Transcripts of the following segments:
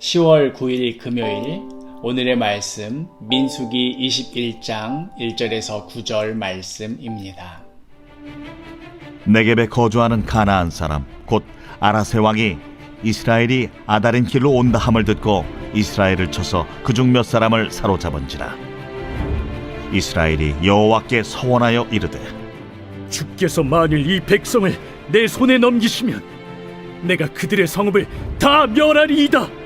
10월 9일 금요일 오늘의 말씀 민수기 21장 1절에서 9절 말씀입니다. 네겝에 거주하는 가나안 사람 곧 아라세 왕이 이스라엘이 아다린 길로 온다 함을 듣고 이스라엘을 쳐서 그중 몇 사람을 사로잡은지라 이스라엘이 여호와께 서원하여 이르되 주께서 만일 이 백성을 내 손에 넘기시면 내가 그들의 성읍을 다 멸하리이다.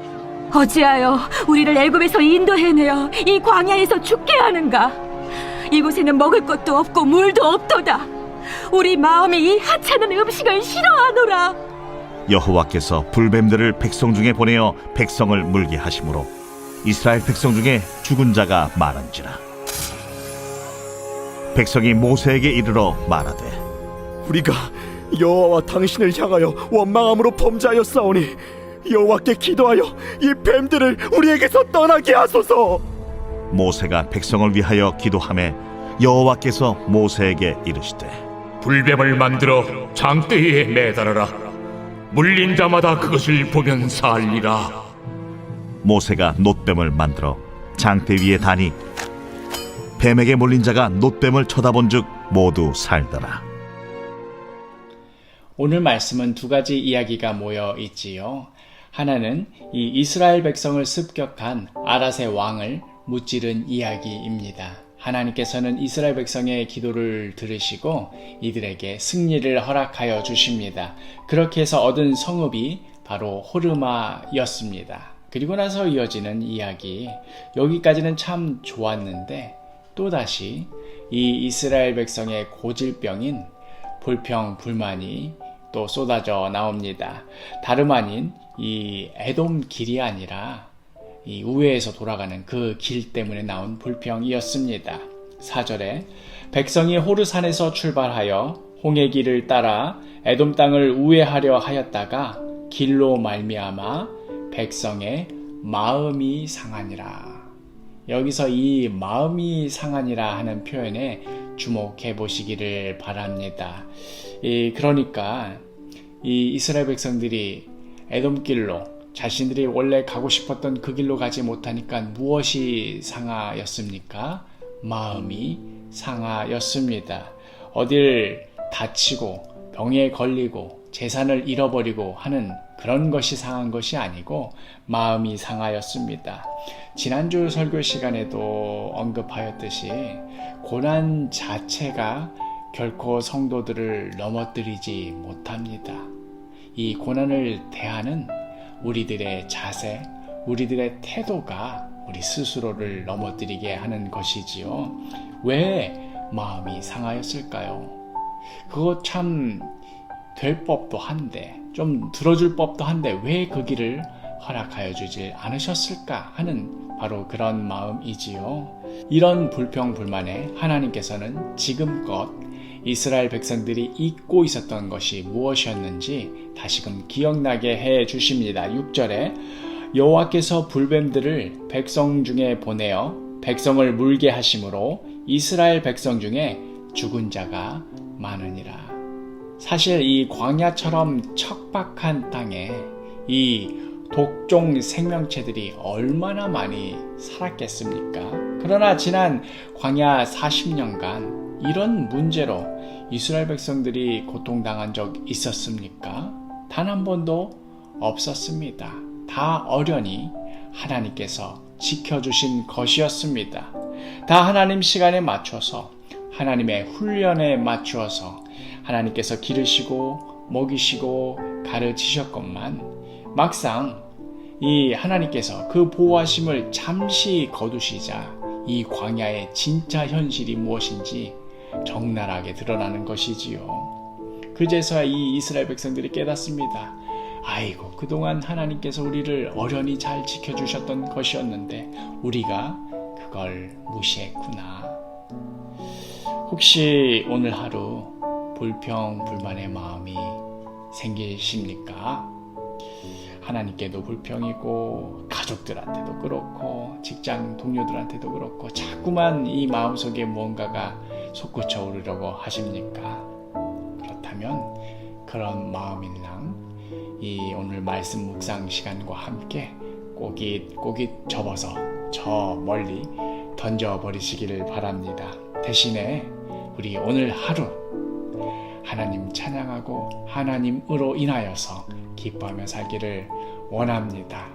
어찌하여 우리를 애굽에서 인도해내어 이 광야에서 죽게 하는가? 이곳에는 먹을 것도 없고 물도 없도다. 우리 마음이 이 하찮은 음식을 싫어하노라. 여호와께서 불뱀들을 백성 중에 보내어 백성을 물게 하심으로 이스라엘 백성 중에 죽은 자가 많은지라 백성이 모세에게 이르러 말하되 우리가 여호와와 당신을 향하여 원망함으로 범죄하였사오니 여호와께 기도하여 이 뱀들을 우리에게서 떠나게 하소서. 모세가 백성을 위하여 기도하매 여호와께서 모세에게 이르시되 불뱀을 만들어 장대에 매달아라. 물린 자마다 그것을 보면 살리라. 모세가 놋뱀을 만들어 장대 위에 다니 뱀에게 몰린 자가 놋뱀을 쳐다본즉 모두 살더라 오늘 말씀은 두 가지 이야기가 모여 있지요. 하나는 이 이스라엘 백성을 습격한 아라세 왕을 무찌른 이야기입니다. 하나님께서는 이스라엘 백성의 기도를 들으시고 이들에게 승리를 허락하여 주십니다. 그렇게 해서 얻은 성읍이 바로 호르마였습니다. 그리고 나서 이어지는 이야기. 여기까지는 참 좋았는데 또다시 이 이스라엘 백성의 고질병인 불평, 불만이 또 쏟아져 나옵니다. 다름 아닌 이 에돔 길이 아니라 이 우회에서 돌아가는 그 길 때문에 나온 불평이었습니다. 4절에 백성이 호르산에서 출발하여 홍해 길을 따라 에돔 땅을 우회하려 하였다가 길로 말미암아 백성의 마음이 상하니라. 여기서 이 마음이 상하니라 하는 표현에 주목해 보시기를 바랍니다. 이 그러니까 이 이스라엘 백성들이 에돔길로 자신들이 원래 가고 싶었던 그 길로 가지 못하니까 무엇이 상하였습니까? 마음이 상하였습니다. 어딜 다치고 병에 걸리고 재산을 잃어버리고 하는 그런 것이 상한 것이 아니고 마음이 상하였습니다. 지난주 설교 시간에도 언급하였듯이 고난 자체가 결코 성도들을 넘어뜨리지 못합니다. 이 고난을 대하는 우리들의 자세, 우리들의 태도가 우리 스스로를 넘어뜨리게 하는 것이지요. 왜 마음이 상하였을까요? 그거 참 될 법도 한데, 좀 들어줄 법도 한데, 왜 그 길을 허락하여 주지 않으셨을까 하는 바로 그런 마음이지요. 이런 불평불만에 하나님께서는 지금껏 이스라엘 백성들이 잊고 있었던 것이 무엇이었는지 다시금 기억나게 해 주십니다. 6절에 여호와께서 불뱀들을 백성 중에 보내어 백성을 물게 하심으로 이스라엘 백성 중에 죽은 자가 많으니라. 사실 이 광야처럼 척박한 땅에 이 독종 생명체들이 얼마나 많이 살았겠습니까? 그러나 지난 광야 40년간 이런 문제로 이스라엘 백성들이 고통당한 적 있었습니까? 단 한 번도 없었습니다. 다 어련히 하나님께서 지켜주신 것이었습니다. 다 하나님 시간에 맞춰서 하나님의 훈련에 맞추어서 하나님께서 기르시고 먹이시고 가르치셨건만 막상 이 하나님께서 그 보호하심을 잠시 거두시자 이 광야의 진짜 현실이 무엇인지 적나라하게 드러나는 것이지요. 그제서야 이 이스라엘 백성들이 깨닫습니다. 아이고, 그동안 하나님께서 우리를 어련히 잘 지켜주셨던 것이었는데, 우리가 그걸 무시했구나. 혹시 오늘 하루 불평, 불만의 마음이 생기십니까? 하나님께도 불평이고 가족들한테도 그렇고 직장 동료들한테도 그렇고 자꾸만 이 마음속에 무언가가 솟구쳐 오르려고 하십니까? 그렇다면 그런 마음이랑 이 오늘 말씀 묵상 시간과 함께 꼬깃 꼬깃 접어서 저 멀리 던져 버리시기를 바랍니다. 대신에 우리 오늘 하루 하나님 찬양하고 하나님으로 인하여서 기뻐하며 살기를 원합니다.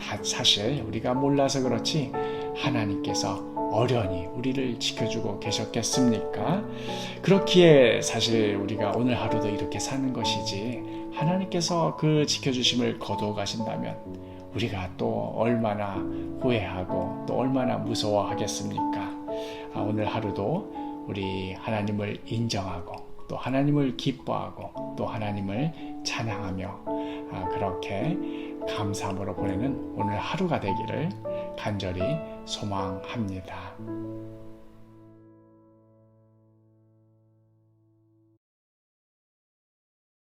다 사실 우리가 몰라서 그렇지 하나님께서 어련히 우리를 지켜주고 계셨겠습니까? 그렇기에 사실 우리가 오늘 하루도 이렇게 사는 것이지 하나님께서 그 지켜주심을 거두어 가신다면 우리가 또 얼마나 후회하고 또 얼마나 무서워하겠습니까? 아, 오늘 하루도 우리 하나님을 인정하고 또 하나님을 기뻐하고 또 하나님을 찬양하며 아, 그렇게 감사함으로 보내는 오늘 하루가 되기를 간절히 소망합니다.